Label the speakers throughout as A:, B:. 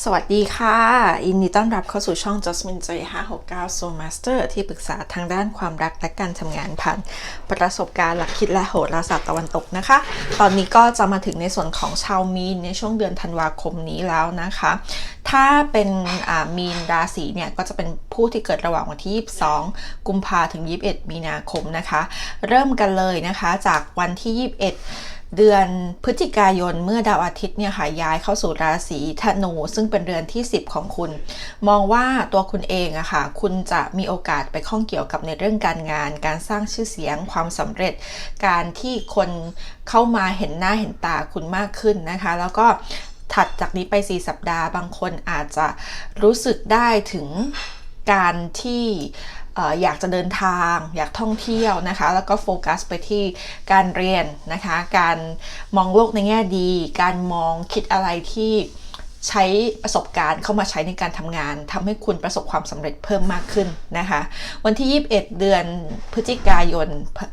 A: สวัสดีค่ะยินดีต้อนรับเข้าสู่ช่อง Jasmine J 569 Soul Master ที่ปรึกษาทางด้านความรักและการทำงานผ่านประสบการณ์หลักคิดและโหราศาสตร์ตะวันตกนะคะ ตอนนี้ก็จะมาถึงในส่วนของชาวมีนในช่วงเดือนธันวาคมนี้แล้วนะคะ ถ้าเป็นมีนราศีเนี่ย ก็จะเป็นผู้ที่เกิดระหว่างวันที่ 22 กุมภาถึง 21 มีนาคมนะคะ เริ่มกันเลยนะคะจากวันที่ 21 เดือนพฤศจิกายนเมื่อดาวอาทิตย์เนี่ยค่ะย้ายเข้าสู่ราศีธนู ซึ่งเป็นเรือนที่ 10 ของคุณ มองว่าตัวคุณเองอะค่ะ คุณจะมีโอกาสไปข้องเกี่ยวกับในเรื่องการงาน การสร้างชื่อเสียงความสำเร็จ การที่คนเข้ามาเห็นหน้าเห็นตาคุณมากขึ้นนะคะ แล้วก็ถัดจากนี้ไป 4 สัปดาห์ บางคนอาจจะรู้สึกได้ถึงการที่ อยากจะเดินทาง อยากท่องเที่ยวนะคะ แล้วก็โฟกัสไปที่การเรียนนะคะ การมองโลกในแง่ดี การมองคิดอะไรที่ ใช้ประสบการณ์เข้ามาใช้ในการทำงานทำให้คุณประสบความสำเร็จเพิ่มมากขึ้นนะคะ วันที่ 21 เดือนพฤศจิกายน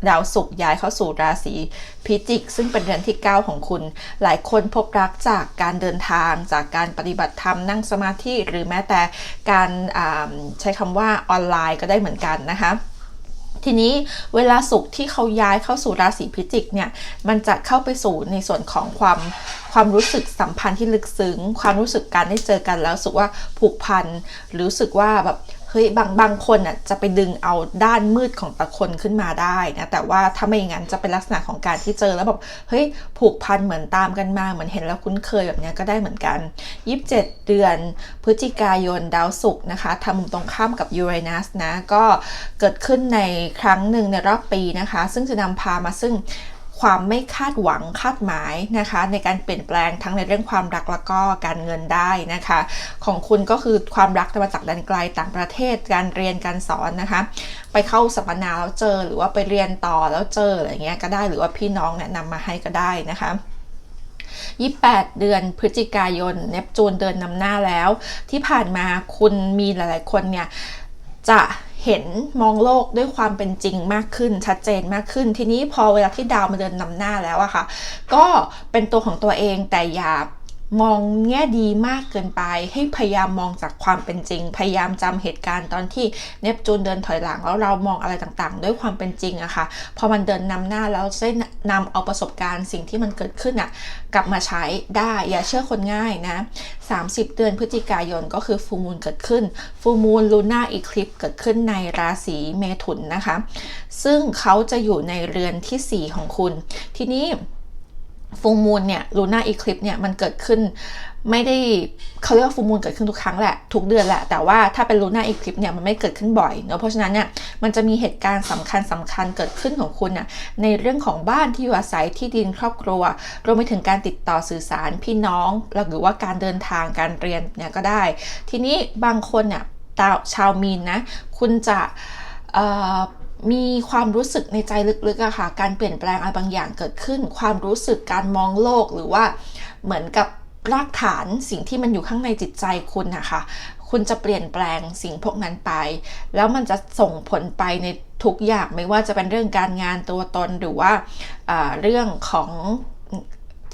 A: ดาวศุกร์ย้ายเข้าสู่ราศีพิจิก ซึ่งเป็นเดือนที่ 9 ของคุณ หลายคนพบรักจากการเดินทาง จากการปฏิบัติธรรมนั่งสมาธิหรือแม้แต่การใช้คำว่าออนไลน์ก็ได้เหมือนกันนะคะ ทีนี้เวลาสุขที่เขาย้ายเข้าสู่ราศีพิจิกเนี่ยมันจะเข้าไปสู่ในส่วนของความความรู้สึกสัมพันธ์ที่ลึกซึ้ง ความรู้สึกการได้เจอกันแล้วรู้สึกว่าผูกพันรู้สึกว่าแบบ เฮ้ยบางบางคนอะจะไปดึงเอาด้านมืดของแต่คนขึ้นมาได้นะแต่ว่าถ้าไม่อย่างนั้นจะเป็นลักษณะของการที่เจอแล้วแบบเฮ้ยผูกพันเหมือนตามกันมาเหมือนเห็นแล้วคุ้นเคยแบบนี้ก็ได้เหมือนกัน 27 เดือน พฤศจิกายนดาวศุกร์นะคะทำมุมตรงข้ามกับยูเรนัสนะก็เกิดขึ้นในครั้งหนึ่งในรอบปีนะคะ ซึ่งจะนำพามาซึ่ง ความไม่คาดหวังคาดหมายนะคะ ในการเปลี่ยนแปลงทั้งในเรื่องความรักแล้วก็การเงินได้นะคะ ของคุณก็คือความรักมาจากแดนไกลต่างประเทศการเรียนการสอนนะคะ ไปเข้าสัมมนาแล้วเจอหรือว่าไปเรียนต่อแล้วเจออะไรเงี้ยก็ได้หรือว่าพี่น้องแนะนำมาให้ก็ได้นะคะ28 เดือนพฤศจิกายน เนปจูนเดินนำหน้าแล้ว ที่ผ่านมาคุณมีหลาย ๆ คนเนี่ยจะ เห็นมองโลกด้วยความเป็นจริงมากขึ้นชัดเจนมากขึ้น ทีนี้พอเวลาที่ดาวมาเดินนำหน้าแล้วอะค่ะ ก็เป็นตัวของตัวเองแต่อย่า มองแง่ดีมากเกินไป ให้พยายามมองจากความเป็นจริง พยายามจำเหตุการณ์ตอนที่เนปจูนเดินถอยหลังแล้วเรามองอะไรต่างๆ ด้วยความเป็นจริงอะคะ่ะพอมันเดินนำหน้าแล้วจะนำเอาประสบการณ์สิ่งที่มันเกิดขึ้นอะกลับมาใช้ได้อย่าเชื่อคนง่ายนะ 30 เดือนพฤศจิกายนก็คือฟูมูลเกิดขึ้นฟูมูลลูน่าอีคลิปเกิดขึ้นในราศีเมถุนนะคะ ซึ่งเขาจะอยู่ในเรือนที่ 4 ของคุณ ทีนี้ ฟูมูลเนี่ยลูน่าอีคลิปเนี่ยมันเกิดขึ้นไม่ได้เขาเรียกว่าฟูมูลเกิดขึ้นทุกครั้งแหละ ทุกเดือนแหละ แต่ว่าถ้าเป็นลูน่าอีคลิปเนี่ยมันไม่เกิดขึ้นบ่อยเนาะเพราะฉะนั้นเนี่ยมันจะมีเหตุการณ์สำคัญสำคัญเกิดขึ้นของคุณเนี่ยในเรื่องของบ้านที่อยู่อาศัยที่ดินครอบครัว รวมไปถึงการติดต่อสื่อสารพี่น้องหรือว่าการเดินทางการเรียนเนี่ยก็ได้ ทีนี้บางคนเนี่ยชาวมีนนะคุณจะ มีความรู้สึกในใจลึกๆอะค่ะ การเปลี่ยนแปลงอะไรบางอย่างเกิดขึ้น ความรู้สึกการมองโลกหรือว่าเหมือนกับรากฐานสิ่งที่มันอยู่ข้างในจิตใจคุณนะคะคุณจะเปลี่ยนแปลงสิ่งพวกนั้นไป แล้วมันจะส่งผลไปในทุกอย่างไม่ว่าจะเป็นเรื่องการงานตัวตนหรือว่าเรื่องของ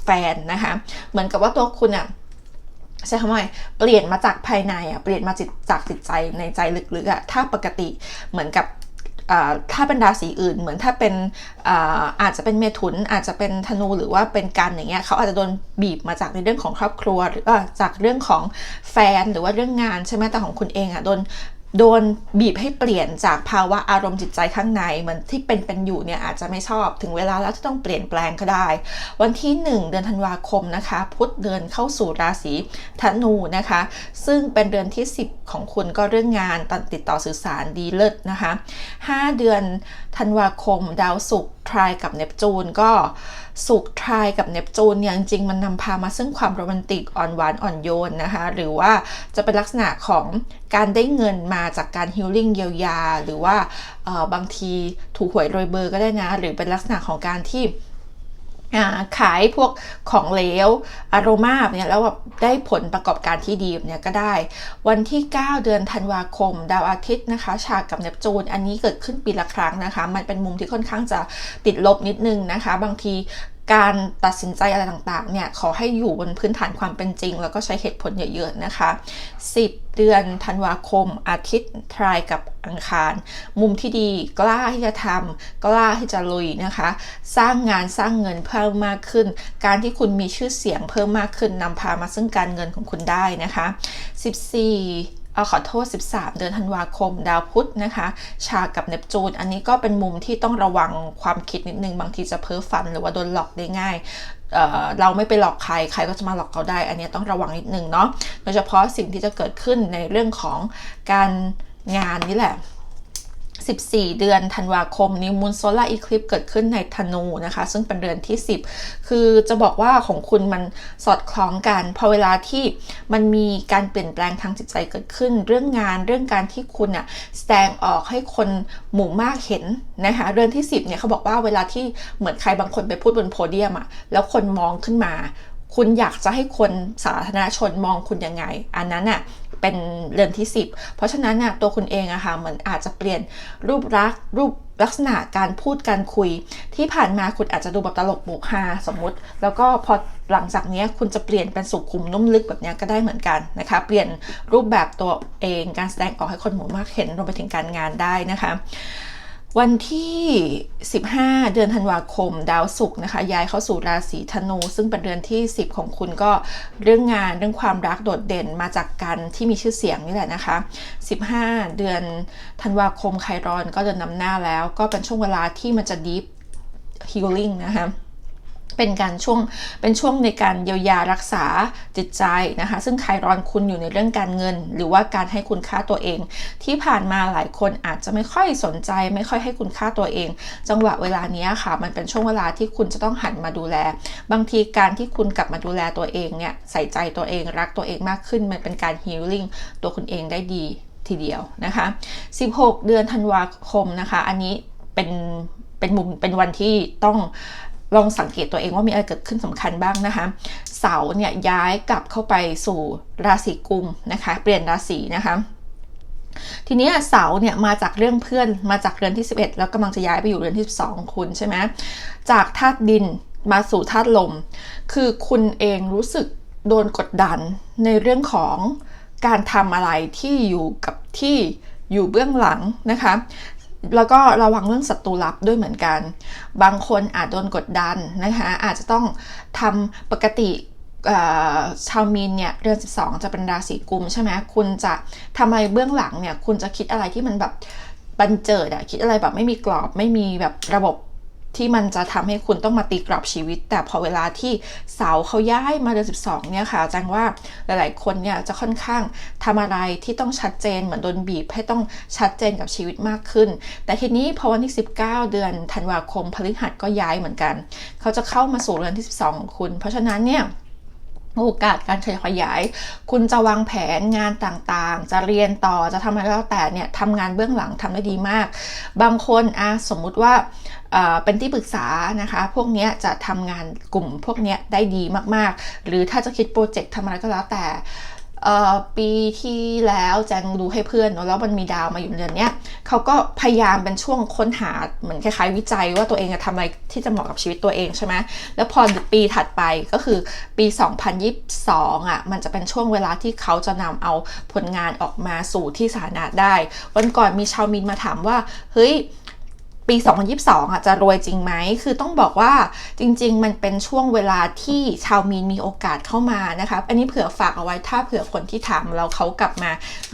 A: แฟนนะคะเหมือนกับว่าตัวคุณอะใช่คำว่าเปลี่ยนมาจากภายในอะเปลี่ยนมาจากจิตใจในใจลึกๆอะถ้าปกติเหมือนกับ ถ้าเป็นราศีอื่น เหมือนถ้าเป็นอาจจะเป็นเมถุนอาจจะเป็นธนูหรือว่าเป็นกันอย่างเงี้ยเขาอาจจะโดนบีบมาจากในเรื่องของครอบครัว หรือว่าจากเรื่องของแฟนหรือว่าเรื่องงานใช่ไหมแต่ของคุณเองอะโดน โดนบีบให้เปลี่ยนจากภาวะอารมณ์จิตใจข้างในเหมือนที่เป็นเป็นอยู่เนี่ยอาจจะไม่ชอบถึงเวลาแล้วที่ต้องเปลี่ยนแปลงก็ได้ วันที่ 1 เดือนธันวาคมนะคะ พุธเดือนเข้าสู่ราศีธนูนะคะ ซึ่งเป็นเดือนที่ 10 ของคุณก็เรื่องงานติดต่อสื่อสารดีเลิศนะคะ 5 เดือนธันวาคมดาวศุกร์ทรายกับเนปจูนก็ สุกทรายกับเนปจูนเนี่ยจริงๆมันนำพามาซึ่งความโรแมนติกอ่อนหวานอ่อนโยนนะคะ หรือว่าจะเป็นลักษณะของการได้เงินมาจากการฮิลลิ่งเยียวยา หรือว่าบางทีถูกหวยโรยเบอร์ก็ได้นะ หรือเป็นลักษณะของการที่ ขายพวกของเหลวอารมาเนี่ยแล้วแบบได้ผลประกอบการที่ดีเนี่ยก็ได้ วันที่ 9 เดือนธันวาคม ดาวอาทิตย์นะคะฉากกับเนปจูน อันนี้เกิดขึ้นปีละครั้งนะคะ มันเป็นมุมที่ค่อนข้างจะติดลบนิดนึงนะคะ บางที การตัดสินใจอะไรต่างๆ เนี่ยขอให้อยู่บนพื้นฐานความเป็นจริง แล้วก็ใช้เหตุผลเยอะๆนะคะ 10 เดือนธันวาคม อาทิตย์ทรายกับอังคาร มุมที่ดีกล้าที่จะทำกล้าที่จะลุยนะคะ สร้างงานสร้างเงินเพิ่มมากขึ้น การที่คุณมีชื่อเสียงเพิ่มมากขึ้นนำพามาซึ่งการเงินของคุณได้นะคะ 14 อขอโทษ 13 เดือนธันวาคม ดาวพุธนะคะ ฉากับเนปจูน อันนี้ก็เป็นมุมที่ต้องระวังความคิดนิดนึง บางทีจะเพ้อฝันหรือว่าโดนหลอกได้ง่ายเเราไม่ไปหลอกใคร ใครก็จะมาหลอกเราได้ อันนี้ต้องระวังนิดนึงเนาะ โดยเฉพาะสิ่งที่จะเกิดขึ้นในเรื่องของการงานนี่แหละ 14 เดือนธันวาคมนิวมูนโซลาร์อีคลิปเกิดขึ้นในธนูนะคะ ซึ่งเป็นเดือนที่ 10 คือจะบอกว่าของคุณมันสอดคล้องกัน พอเวลาที่มันมีการเปลี่ยนแปลงทางจิตใจเกิดขึ้น เรื่องงานเรื่องการที่คุณอะแสดงออกให้คนหมู่มากเห็นนะคะเดือนที่ 10เนี่ยเขาบอกว่าเวลาที่เหมือนใครบางคนไปพูดบนโพเดียมอะแล้วคนมองขึ้นมาคุณอยากจะให้คนสาธารณชนมองคุณยังไง อันนั้นน่ะ เป็นเรือนที่ 10 เพราะฉะนั้นน่ะตัวคุณเองอะค่ะเหมือนอาจจะเปลี่ยนรูปรักรูปลักษณะการพูดการคุย ที่ผ่านมาคุณอาจจะดูแบบตลกบุกฮาสมมุติ แล้วก็พอหลังจากนี้คุณจะเปลี่ยนเป็นสุขุมนุ่มลึกแบบนี้ก็ได้เหมือนกันนะคะ เปลี่ยนรูปแบบตัวเองการแสดงออกให้คนหมู่มากเห็นรวมไปถึงการงานได้นะคะ วันที่ 15 เดือนธันวาคม ดาวศุกร์นะคะย้ายเข้าสู่ราศีธนู ซึ่งเป็นเดือนที่ 10 ของคุณก็เรื่องงานเรื่องความรักโดดเด่นมาจากการที่มีชื่อเสียงนี่แหละนะคะ 15 เดือนธันวาคมไครอนก็เดินนำหน้าแล้ว ก็เป็นช่วงเวลาที่มันจะ deep healing นะคะ เป็นการช่วงเป็นช่วงในการเยียวยารักษาจิตใจนะคะ ซึ่งใครรอนคุณอยู่ในเรื่องการเงิน หรือว่าการให้คุณค่าตัวเอง ที่ผ่านมาหลายคนอาจจะไม่ค่อยสนใจ ไม่ค่อยให้คุณค่าตัวเอง จังหวะเวลานี้ค่ะ มันเป็นช่วงเวลาที่คุณจะต้องหันมาดูแล บางทีการที่คุณกลับมาดูแลตัวเองเนี่ยใส่ใจตัวเองรักตัวเองมากขึ้น มันเป็นการฮีลิ่งตัวคุณเองได้ดีทีเดียวนะคะ 16 เดือนธันวาคมนะคะ อันนี้เป็นเป็นมุมเป็นวันที่ต้อง ลองสังเกตตัวเองว่ามีอะไรเกิดขึ้นสำคัญบ้างนะคะ เสาเนี่ยย้ายกลับเข้าไปสู่ราศีกุมนะคะ เปลี่ยนราศีนะคะทีนี้เสาเนี่ยมาจากเรื่องเพื่อนมาจากเรือนที่ 11 แล้วกำลังจะย้ายไปอยู่เรือนที่ 12 คุณใช่ไหมจากธาตุดินมาสู่ธาตุลม คือคุณเองรู้สึกโดนกดดันในเรื่องของการทำอะไรที่อยู่กับที่อยู่เบื้องหลังนะคะ แล้วก็ระวังเรื่องศัตรูลับด้วยเหมือนกัน บางคนอาจโดนกดดันนะคะอาจจะต้องทำปกติชาวมีนเนี่ยเดือน 12 จะเป็นราศีกุมใช่ไหมคุณจะทำอะไรเบื้องหลังเนี่ยคุณจะคิดอะไรที่มันแบบบันเจิดอะคิดอะไรแบบไม่มีกรอบไม่มีแบบระบบ ที่มันจะทำให้คุณต้องมาตีกรอบชีวิต แต่พอเวลาที่เสาเขาย้ายมาเดือน12 เนี่ยค่ะจังว่าหลาย ๆ คนเนี่ยจะค่อนข้างทำอะไรที่ต้องชัดเจนเหมือนโดนบีบให้ต้องชัดเจนกับชีวิตมากขึ้น แต่ทีนี้พอวันที่ 19 เดือนธันวาคมพฤหัสก็ย้ายเหมือนกัน เขาจะเข้ามาสู่เดือนที่ 12 ของคุณ เพราะฉะนั้นเนี่ย โอกาสการขยาย คุณจะวางแผนงานต่างๆ จะเรียนต่อจะทำอะไรก็แล้วแต่เนี่ยทำงานเบื้องหลังทำได้ดีมาก บางคนอะสมมุติว่าเป็นที่ปรึกษานะคะ พวกนี้จะทำงานกลุ่มพวกนี้ได้ดีมากๆ หรือถ้าจะคิดโปรเจกต์ทำอะไรก็แล้วแต่ ปีที่แล้วแจงดูให้เพื่อนเนาะแล้วมันมีดาวมาอยู่เดือนนี้เขาก็พยายามเป็นช่วงค้นหาเหมือนคล้ายๆวิจัยว่าตัวเองจะทำอะไรที่จะเหมาะกับชีวิตตัวเองใช่ไหมแล้วพอปีถัดไปก็คือปี 2022อะมันจะเป็นช่วงเวลาที่เขาจะนำเอาผลงานออกมาสู่ที่สาธารณะได้ วันก่อนมีชาวมินมาถามว่าเฮ้ย ปี 2022อะจะรวยจริงไหม คือต้องบอกว่าจริง ๆ มันเป็นช่วงเวลาที่ชาวมีนมีโอกาสเข้ามานะคะอันนี้เผื่อฝากเอาไว้ถ้าเผื่อคนที่ถามเราเขากลับมา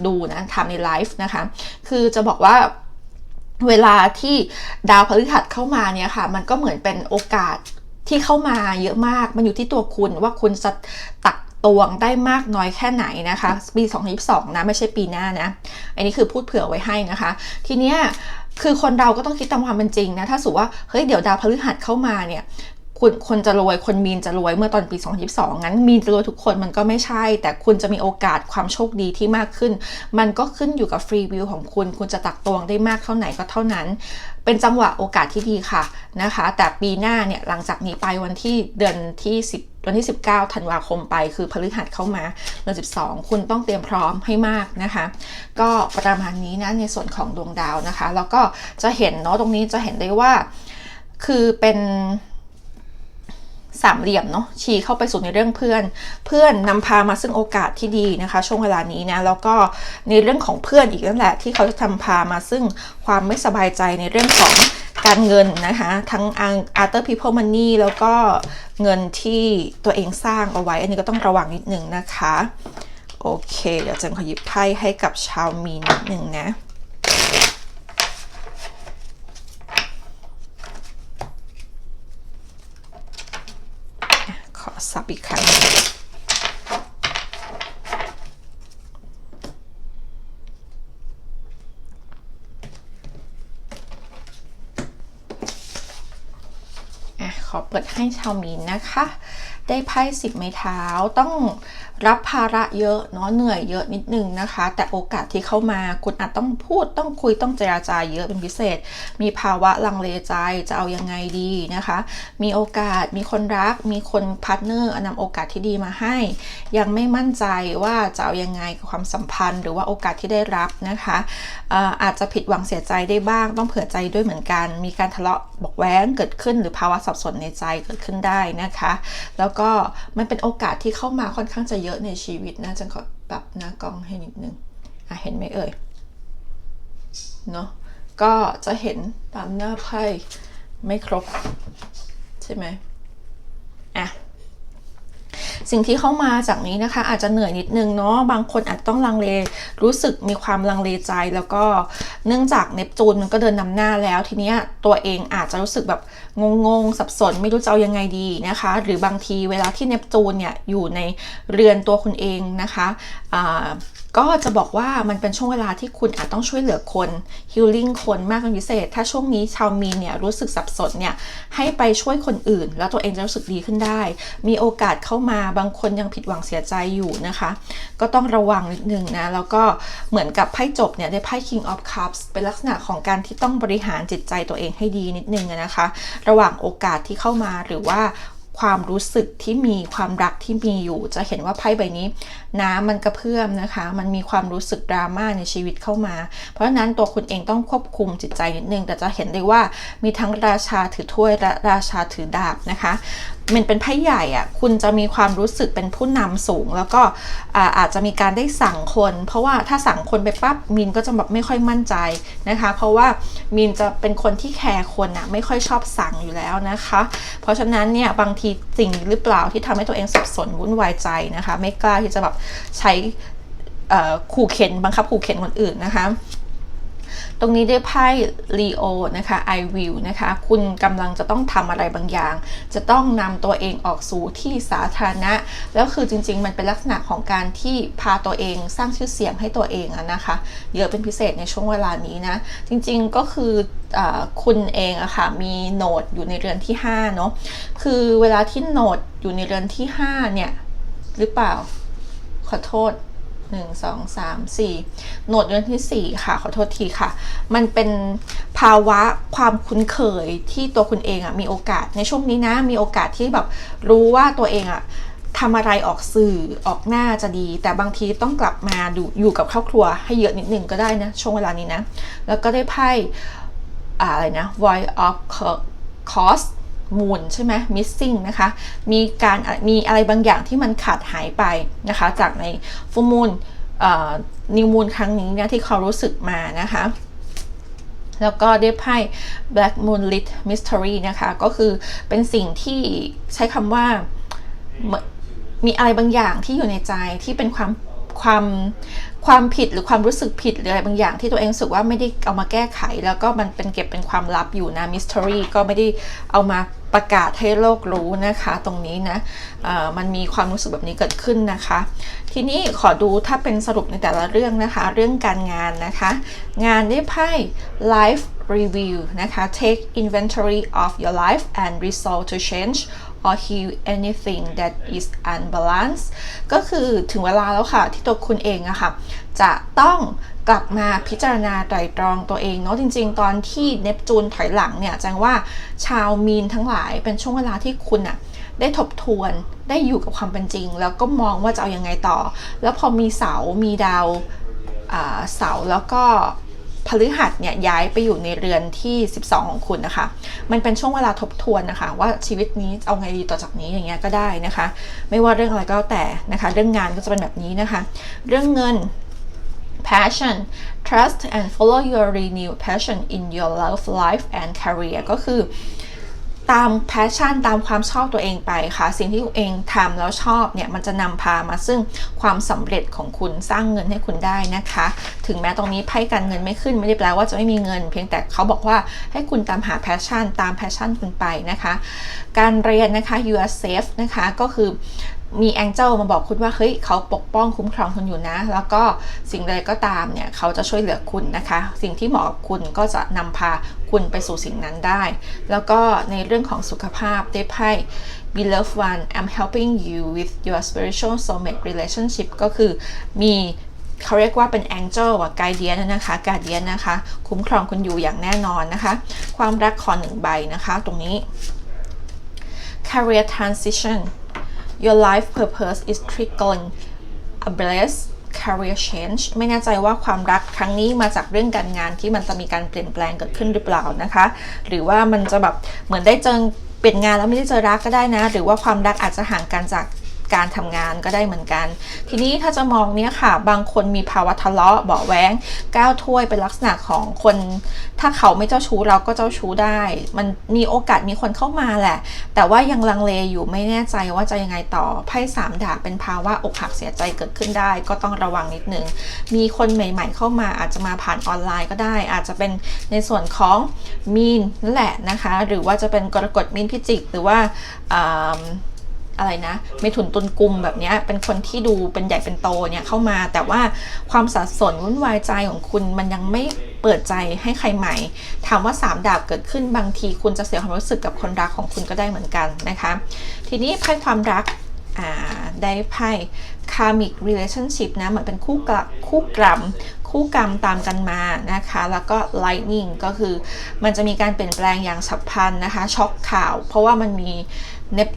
A: ดูนะทำในไลฟ์นะคะ คือจะบอกว่าเวลาที่ดาวพฤหัสเข้ามาเนี่ยค่ะ มันก็เหมือนเป็นโอกาสที่เข้ามาเยอะมาก มันอยู่ที่ตัวคุณว่าคุณจะตักตวงได้มากน้อยแค่ไหนนะคะ ปี 2022 นะ ไม่ใช่ปีหน้านะ อันนี้คือพูดเผื่อไว้ให้นะคะ ทีเนี้ย คือคนเราก็ต้องคิดตามความเป็นจริงนะ ถ้าสูว่า เฮ้ย เดี๋ยวดาวพฤหัสเข้ามาเนี่ย คุณคนจะรวยคนมีนจะรวยเมื่อตอนปี 2022 งั้นมีนจะรวยทุกคนมันก็ไม่ใช่ แต่คุณจะมีโอกาสความโชคดีที่มากขึ้น มันก็ขึ้นอยู่กับฟรีวิวของคุณ คุณจะตักตวงได้มากเท่าไหนก็เท่านั้น เป็นจังหวะโอกาสที่ดีค่ะนะคะ แต่ปีหน้าเนี่ยหลังจากนี้ไปวันที่เดือนที่ 10วันที่ 19 ธันวาคมไป คือพฤหัสเข้ามาเดือน12 คุณต้องเตรียมพร้อมให้มากนะคะ ก็ประมาณนี้นะในส่วนของดวงดาวนะคะ แล้วก็จะเห็นเนาะตรงนี้จะเห็นได้ว่า คือเป็น สามเหลี่ยมเนาะชี้เข้าไปสู่ในเรื่องเพื่อน เพื่อนนำพามาซึ่งโอกาสที่ดีนะคะ ช่วงเวลานี้นะแล้วก็ในเรื่องของเพื่อนอีกนั่นแหละ ที่เขาจะทำพามาซึ่งความไม่สบายใจในเรื่องของการเงินนะคะ ทั้ง other people money แล้วก็เงินที่ตัวเองสร้างเอาไว้ อันนี้ก็ต้องระวังนิดนึงนะคะ โอเค เดี๋ยวเจนขอหยิบไพ่ให้กับชาวมีนนิดนึงนะ ขอสั บอีกครั้งอะขอเปิดให้ชาวมีนนะคะได้ไพ่สิบไม้เท้าต้องรับภาระเยอะเนาะเหนื่อยเยอะนิดนึงนะคะ แต่โอกาสที่เข้ามาคุณอาจต้องพูดต้องคุยต้องเจราจาเยอะเป็นพิเศษ มีภาวะลังเลใจจะเอายังไงดีนะคะ มีโอกาสมีคนรัก มีคนพาร์ทเนอร์นำโอกาสที่ดีมาให้ ยังไม่มั่นใจว่าจะเอายังไงกับความสัมพันธ์ หรือว่าโอกาสที่ได้รับนะคะเอ่ออาจจะผิดหวังเสียใจได้บ้าง ต้องเผื่อใจด้วยเหมือนกัน มีการทะเลาะบอกแว้งเกิดขึ้น หรือภาวะสับสนในใจเกิดขึ้นได้นะคะ แล้วก็มันเป็นโอกาสที่เข้ามาค่อนข้างจะเยอะในชีวิตนะจังขอปรับหน้ากล้องให้นิดนึงอะเห็นไหมเอ่ยเนาะก็จะเห็นตามหน้าไพ่ไม่ครบ ใช่ไหม สิ่งที่เข้ามาจากนี้นะคะ อาจจะเหนื่อยนิดนึงเนาะบางคนอาจต้องลังเลรู้สึกมีความลังเลใจ แล้วก็เนื่องจากเนปจูนมันก็เดินนำหน้าแล้ว ทีเนี้ยตัวเองอาจจะรู้สึกแบบงงๆสับสนไม่รู้จะเอายังไงดีนะคะ หรือบางทีเวลาที่เนปจูนเนี่ยอยู่ในเรือนตัวคุณเองนะคะก็จะบอกว่ามันเป็นช่วงเวลาที่คุณอาจต้องช่วยเหลือคนฮิลลิ่งคนมากเป็นพิเศษ ถ้าช่วงนี้ชาวมีนเนี่ยรู้สึกสับสนเนี่ยให้ไปช่วยคนอื่น แล้วตัวเองจะรู้สึกดีขึ้นได้ มีโอกาสเข้ามาบางคนยังผิดหวังเสียใจอยู่นะคะ ก็ต้องระวังนิดนึงนะ แล้วก็เหมือนกับไพ่จบเนี่ยได้ไพ่ King of Cups เป็นลักษณะของการที่ต้องบริหารจิตใจตัวเองให้ดีนิดนึงนะคะ ระหว่างโอกาสที่เข้ามาหรือว่าความรู้สึกที่มีความรักที่มีอยู่ จะเห็นว่าไพ่ใบนี้ น้ำมันกระเพื่อมนะคะ มันมีความรู้สึกดราม่าในชีวิตเข้ามา เพราะฉะนั้นตัวคุณเองต้องควบคุมจิตใจนิดนึง แต่จะเห็นได้ว่ามีทั้งราชาถือถ้วยและราชาถือดาบนะคะ มันเป็นไพ่ใหญ่อะคุณจะมีความรู้สึกเป็นผู้นำสูง แล้วก็อาอาจจะมีการได้สั่งคน เพราะว่าถ้าสั่งคนไปปั๊บมินก็จะแบบไม่ค่อยมั่นใจนะคะ เพราะว่ามินจะเป็นคนที่แคร์คนอะไม่ค่อยชอบสั่งอยู่แล้วนะคะ เพราะฉะนั้นเนี่ยบางทีสิ่งหรือเปล่าที่ทำให้ตัวเองสับสนวุ่นวายใจนะคะ ไม่กล้าที่จะแบบใช้ขู่เข็นบังคับขู่เข็นคนอื่นนะคะ ตรงนี้ได้ไพ่ Leo นะคะ I will นะคะ คุณกำลังจะต้องทำอะไรบางอย่าง จะต้องนำตัวเองออกสู่ที่สาธารณะ แล้วคือจริง ๆ มันเป็นลักษณะของการที่พาตัวเองสร้างชื่อเสียงให้ตัวเองนะคะ เยอะเป็นพิเศษในช่วงเวลานี้นะ จริงๆก็คืออคุณเองอะค่ะมีโหนดอยู่ในเรือนที่5เนาะ คือเวลาที่โหนดอยู่ในเรือนที่5เนี่ยหรือเปล่า ขอโทษหนึ่งสองสามสี่โหนดเดือนที่สี่ค่ะ ขอโทษทีค่ะ มันเป็นภาวะความคุ้นเคยที่ตัวคุณเองอะมีโอกาสในช่วงนี้นะ มีโอกาสที่แบบรู้ว่าตัวเองอะทำอะไรออกสื่อออกหน้าจะดี แต่บางทีต้องกลับมาดูอยู่กับครอบครัวให้เยอะนิดนึงก็ได้นะ ช่วงเวลานี้นะ แล้วก็ได้ไพ่อะไรนะ void of cost มูลใช่ไหม missing นะคะ มีการมีอะไรบางอย่างที่มันขาดหายไปนะคะ จากในฟูมูลนิวมูลครั้งนี้เนี่ยที่เขารู้สึกมานะคะ แล้วก็ได้ไพ่ Black Moonlit Mystery นะคะ ก็คือเป็นสิ่งที่ใช้คำว่ามีอะไรบางอย่างที่อยู่ในใจที่เป็นความ ความความผิดหรือความรู้สึกผิดหรืออะไรบางอย่างที่ตัวเองรู้สึกว่าไม่ได้เอามาแก้ไข แล้วก็มันเป็นเก็บเป็นความลับอยู่นะ mystery ก็ไม่ได้เอามาประกาศให้โลกรู้นะคะ ตรงนี้นะมันมีความรู้สึกแบบนี้เกิดขึ้นนะคะ ทีนี้ขอดูถ้าเป็นสรุปในแต่ละเรื่องนะคะ เรื่องการงานนะคะ งานได้ไพ่ life review นะคะ take inventory of your life and resolve to change or heal anything that is unbalanced ก็คือถึงเวลาแล้วค่ะที่ตัวคุณเองอะค่ะ จะต้องกลับมาพิจารณาไตรตรองตัวเองเนาะจริง ๆ ตอนที่เนปจูนถอยหลังเนี่ยแจ้งว่าชาวมีนทั้งหลายเป็นช่วงเวลาที่คุณอะได้ทบทวนได้อยู่กับความเป็นจริง แล้วก็มองว่าจะเอาอยัางไงต่อ แล้วพอมีเสา มีดาวเสาแล้วก็ พฤหัสเนี่ยย้ายไปอยู่ในเรือนที่ 12 ของคุณนะคะ มันเป็นช่วงเวลาทบทวนนะคะ ว่าชีวิตนี้เอาไงดีต่อจากนี้อย่างเงี้ยก็ได้นะคะ ไม่ว่าเรื่องอะไรก็แล้วแต่นะคะ เรื่องงานก็จะเป็นแบบนี้นะคะ เรื่องเงิน passion trust and follow your renewed passion in your love life and career ก็คือ ตามแพชชั่นตามความชอบตัวเองไปค่ะ สิ่งที่ตัวเองทำแล้วชอบเนี่ยมันจะนำพามาซึ่งความสำเร็จของคุณสร้างเงินให้คุณได้นะคะ ถึงแม้ตรงนี้ไพ่การเงินไม่ขึ้นไม่ได้แปลว่าจะไม่มีเงิน เพียงแต่เขาบอกว่าให้คุณตามหาแพชชั่น ตามแพชชั่นคุณไปนะคะ การเรียนนะคะ you are safe นะคะก็คือ มีแองเจิลมาบอกคุณว่าเฮ้ยเขาปกป้องคุ้มครองคุณอยู่นะ แล้วก็สิ่งใดก็ตามเนี่ยเขาจะช่วยเหลือคุณนะคะ สิ่งที่เหมาะกับคุณก็จะนำพาคุณไปสู่สิ่งนั้นได้ แล้วก็ในเรื่องของสุขภาพได้ไพ่ beloved one I'm helping you with your spiritual soulmate relationship ก็คือมีเขาเรียกว่าเป็น angel อะ guardian นะคะ guardian นะคะ คุ้มครองคุณอยู่อย่างแน่นอนนะคะ ความรักขอหนึ่งใบนะคะ ตรงนี้ career transition your life purpose is triggering a blessed career change ไม่แน่ใจว่าความรักครั้งนี้มาจากเรื่องการงานที่มันจะมีการเปลี่ยนแปลงเกิดขึ้นหรือเปล่านะคะ หรือว่ามันจะแบบเหมือนได้เจอเปลี่ยนงานแล้วไม่ได้เจอรักก็ได้นะ หรือว่าความรักอาจจะห่างกันจาก การทำงานก็ได้เหมือนกัน ทีนี้ถ้าจะมองเนี้ยค่ะ บางคนมีภาวะทะเลาะเบาะแว้งก้าวถ้วยเป็นลักษณะของคน ถ้าเขาไม่เจ้าชู้เราก็เจ้าชู้ได้ มันมีโอกาสมีคนเข้ามาแหละ แต่ว่ายังลังเลอยู่ไม่แน่ใจว่าจะยังไงต่อไพ่สามดาบเป็นภาวะอกหักเสียใจเกิดขึ้นได้ ก็ต้องระวังนิดนึงมีคนใหม่ ๆ เข้ามาอาจจะมาผ่านออนไลน์ก็ได้ อาจจะเป็นในส่วนของมีนนั่นแหละนะคะ หรือว่าจะเป็นกรกฎมีนพิจิกหรือว่า อะไรนะเมถุนตุนกุมแบบนี้เป็นคนที่ดูเป็นใหญ่เป็นโตเนี่ยเข้ามา แต่ว่าความสับสนวุ่นวายใจของคุณมันยังไม่เปิดใจให้ใครใหม่ ถามว่า3ดาบเกิดขึ้นบางทีคุณจะเสียความรู้สึกกับคนรักของคุณก็ได้เหมือนกันนะคะ ทีนี้ไพ่ความรักได้ไพ่ karmic relationship นะเหมือนเป็นคู่กับคู่กรรม คู่กรรมตามกันมานะคะ แล้วก็ lightning ก็คือมันจะมีการเปลี่ยนแปลงอย่างฉับพลันนะคะ ช็อกข่าว เพราะว่ามันมีเนป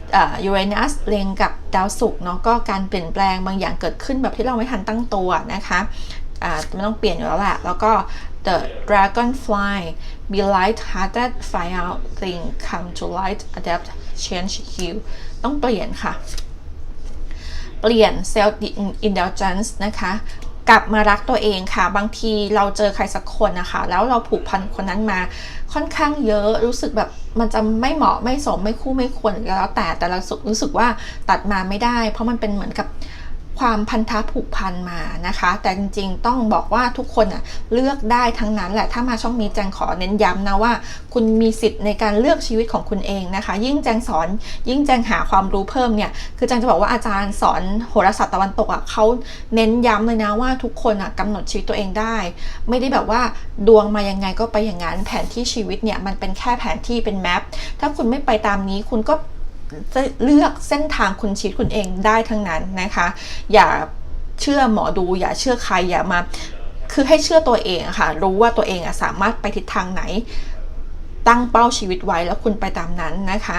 A: ยูเรนัสเลงกับดาวศุกร์เนาะก็การเปลี่ยนแปลงบางอย่างเกิดขึ้นแบบที่เราไม่ทันตั้งตัวนะคะอ่าไม่ต้องเปลี่ยนอยู่แล้วแหละ แล้วก็ the dragonfly be light hearted find out thing come to light adapt change hue ต้องเปลี่ยนค่ะ เปลี่ยน self indulgence นะคะ กลับมารักตัวเองค่ะ บางทีเราเจอใครสักคนนะคะ แล้วเราผูกพันคนนั้นมาค่อนข้างเยอะรู้สึกแบบมันจะไม่เหมาะไม่สมไม่คู่ไม่ควรแล้วแต่แต่เรารู้สึกว่าตัดมาไม่ได้ เพราะมันเป็นเหมือนกับ ความพันธะผูกพันมานะคะ แต่จริงๆต้องบอกว่าทุกคนอะเลือกได้ทั้งนั้นแหละถ้ามาช่องนี้แจงขอเน้นย้ำนะว่า คุณมีสิทธิ์ในการเลือกชีวิตของคุณเองนะคะ ยิ่งแจงสอน ยิ่งแจงหาความรู้เพิ่มเนี่ยคือแจงจะบอกว่าอาจารย์สอนโหราศาสตร์ตะวันตกอะเขาเน้นย้ำเลยนะว่าทุกคนอะกำหนดชีวิตตัวเองได้ ไม่ได้แบบว่าดวงมายังไงก็ไปอย่างนั้นแผนที่ชีวิตเนี่ยมันเป็นแค่แผนที่เป็นแมปถ้าคุณไม่ไปตามนี้คุณก็ เลือกเส้นทางคุณชีวิตคุณเองได้ทั้งนั้นนะคะ อย่าเชื่อหมอดู อย่าเชื่อใครอย่ามา คือให้เชื่อตัวเองค่ะ รู้ว่าตัวเองสามารถไปทิศทางไหน ตั้งเป้าชีวิตไว้แล้วคุณไปตามนั้นนะคะ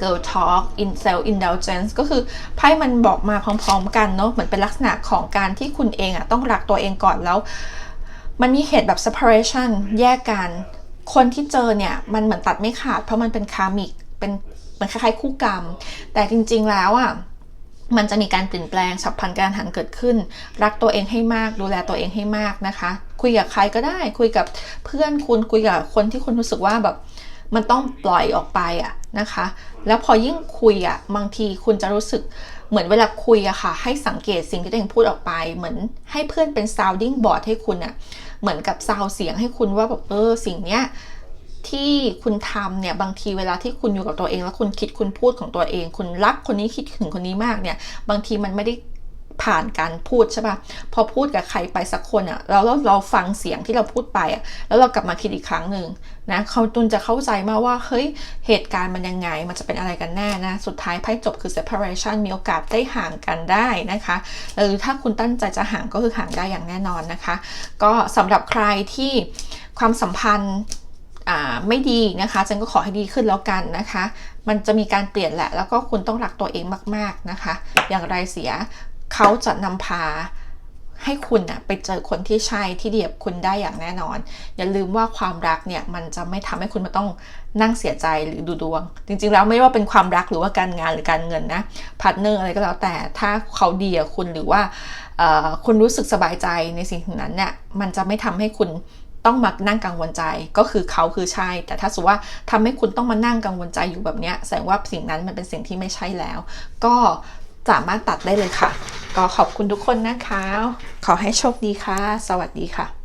A: girl talk in self indulgence ก็คือไพ่มันบอกมาพร้อมๆ กันเนาะเหมือนเป็นลักษณะของการที่คุณเองอะต้องรักตัวเองก่อนแล้ว มันมีเหตุแบบ separation แยกกัน คนที่เจอเนี่ย มันเหมือนตัดไม่ขาดเพราะมันเป็นคามิก เป็นเหมือนคล้ายๆคู่กรรม แต่จริงๆแล้วอะมันจะมีการเปลี่ยนแปลงฉับพลันการหันเกิดขึ้น รักตัวเองให้มาก ดูแลตัวเองให้มากนะคะ คุยกับใครก็ได้ คุยกับเพื่อนคุณคุยกับคนที่คุณรู้สึกว่าแบบมันต้องปล่อยออกไปอะนะคะ แล้วพอยิ่งคุยอะบางทีคุณจะรู้สึกเหมือนเวลาคุยอะค่ะ ให้สังเกตสิ่งที่ตัวเองพูดออกไป เหมือนให้เพื่อนเป็น sounding board ให้คุณอะเหมือนกับซาวเสียงให้คุณว่าแบบเออสิ่งเนี้ย ที่คุณทำเนี่ยบางทีเวลาที่คุณอยู่กับตัวเอง แล้วคุณคิดคุณพูดของตัวเอง คุณรักคนนี้คิดถึงคนนี้มากเนี่ย บางทีมันไม่ได้ผ่านการพูดใช่ปะพอพูดกับใครไปสักคนอะ่ะแล้วเราฟังเสียงที่เราพูดไปอะ่ะแล้วเรากลับมาคิดอีกครั้งหนึ่งนะเขาตุนจะเข้าใจมาว่าเฮ้ยเหตุการณ์มันยังไง มันจะเป็นอะไรกันแน่นะ สุดท้ายไพ่จบคือ separation มีโอกาสได้ห่างกันได้นะคะหรือถ้าคุณตั้งใจจะห่างก็คือห่างได้อย่างแน่นอนนะคะ ก็สำหรับใครที่ความสัมพันธ์ ไม่ดีนะคะจันก็ขอให้ดีขึ้นแล้วกันนะคะ มันจะมีการเปลี่ยนแหละ แล้วก็คุณต้องรักตัวเองมากๆนะคะ อย่างไรเสียเขาจะนำพาให้คุณนะไปเจอคนที่ใช่ที่เดีกับคุณได้อย่างแน่นอน อย่าลืมว่าความรักเนี่ยมันจะไม่ทำให้คุณมาต้องนั่งเสียใจหรือดูดวง จริงๆแล้วไม่ว่าเป็นความรักหรือว่าการงานหรือการเงินนะพาร์ทเนอร์อะไรก็แล้วแต่ถ้าเขาดีกับคุณหรือว่าคุณรู้สึกสบายใจในสิ่งนั้นเนี่ยมันจะไม่ทำให้คุณ ต้องมานั่งกังวลใจก็คือเขาคือใช่ แต่ถ้าสมมติว่าทำให้คุณต้องมานั่งกังวลใจอยู่แบบเนี้ยแสดงว่าสิ่งนั้นมันเป็นสิ่งที่ไม่ใช่แล้ว ก็สามารถตัดได้เลยค่ะ ก็ขอบคุณทุกคนนะคะ ขอให้โชคดีค่ะ สวัสดีค่ะ